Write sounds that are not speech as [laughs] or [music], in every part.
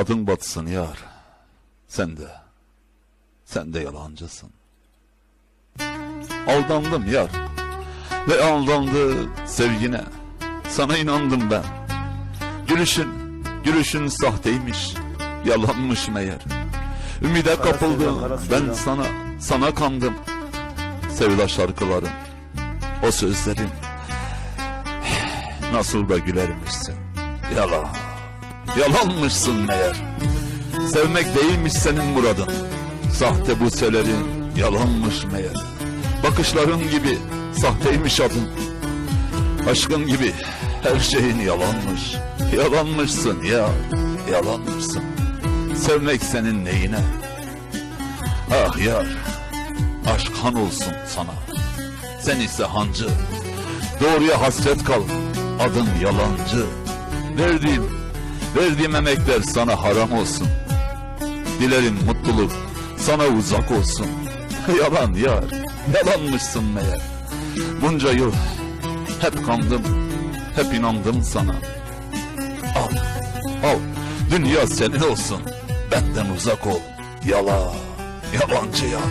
Adın batsın yar. Sen de. Sen de yalancısın. Aldandım yar. Ve aldandı sevgine. Sana inandım ben. Gülüşün, gülüşün sahteymiş. Yalanmış meğer. Ümide kapıldım. kara Ben sana, sana kandım. Sevda şarkıların. O sözlerin. [sighs] Nasıl da gülermişsin. Yalan. Yalanmışsın meğer. Sevmek değilmiş senin muradın. Sahte bu selerin yalanmış meğer. Bakışların gibi sahteymiş adın. Aşkın gibi her şeyin yalanmış. Yalanmışsın ya, yalanmışsın. Sevmek senin neyine? Ah yar, aşk han olsun sana. Sen ise hancı. Doğruya hasret kal, adın yalancı. Verdiğim, verdiğim emekler sana haram olsun. Dilerim mutluluk sana uzak olsun. [laughs] Yalan yar, yalanmışsın meğer. Bunca yıl hep kandım, hep inandım sana. Al, al, dünya senin olsun. Benden uzak ol, yala, yalancı yar.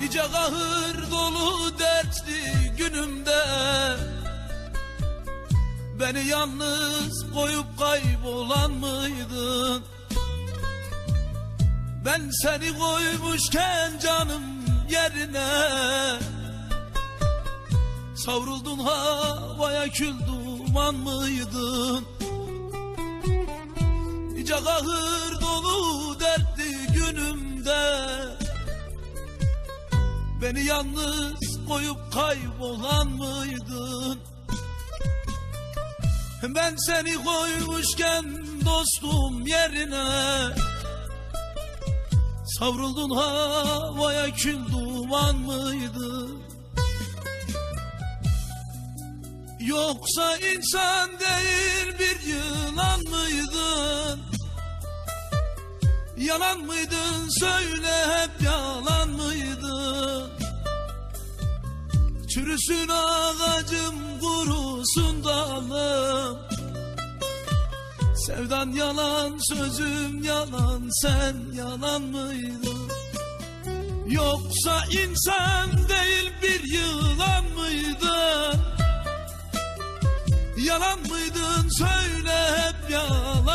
Nice kahır Beni yalnız koyup kaybolan mıydın? Ben seni koymuşken canım yerine Savruldun havaya kül duman mıydın? Nice kahır dolu dertli günümde Beni yalnız koyup kaybolan mıydın? Ben seni koymuşken dostum yerine Savruldun havaya kül duman mıydın? Yoksa insan değil bir yılan mıydın? Yalan mıydın söyle hep yalan mıydın? Çürüsün ağacım kurusun dalım Sevdan yalan sözüm yalan sen yalan mıydın? Yoksa insan değil bir yılan mıydın? Yalan mıydın söyle hep yalan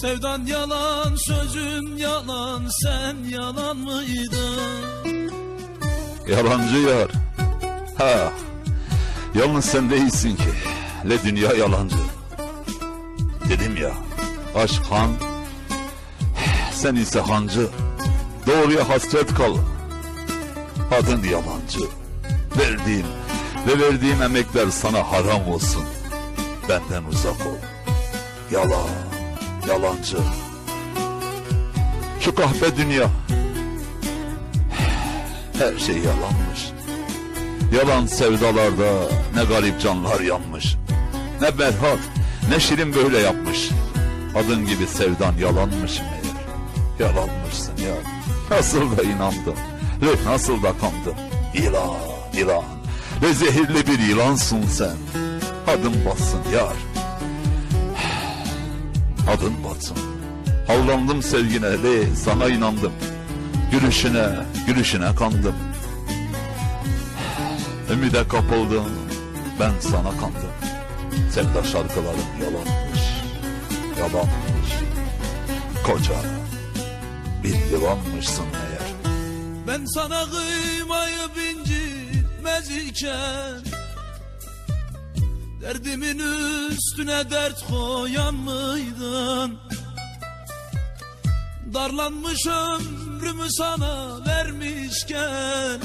Sevdan yalan sözün yalan sen yalan mıydın? Yalancı yar. Ha. Yalnız sen değilsin ki. Le dünya yalancı. Dedim ya. Aşk han. Sen ise hancı. Doğruya hasret kal. Adın yalancı. Verdiğim ve verdiğim emekler sana haram olsun. Benden uzak ol. Yalan. Yalancı. Şu kahpe dünya. Her şey yalanmış. Yalan sevdalarda ne garip canlar yanmış. Ne berhat, ne şirin böyle yapmış. Adın gibi sevdan yalanmış meğer. Yalanmışsın ya. Nasıl da inandım. Ve nasıl da kandım. Yılan, yılan. Ve zehirli bir yılansın sen. Adın batsın yar. Adın batsın. Havlandım sevgine ve sana inandım. Gülüşüne, gülüşüne kandım. Ümide kapıldım, ben sana kandım. Sevda şarkılarım yalanmış, yalanmış. Koca bir yılanmışsın meğer. Ben sana kıymayı incitmez iken Derdimin üstüne dert koyan mıydın? Darlanmış ömrümü sana vermişken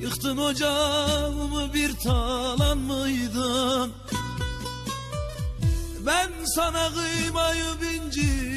Yıktın ocağımı bir talan mıydın? Ben sana kıymayı incitmez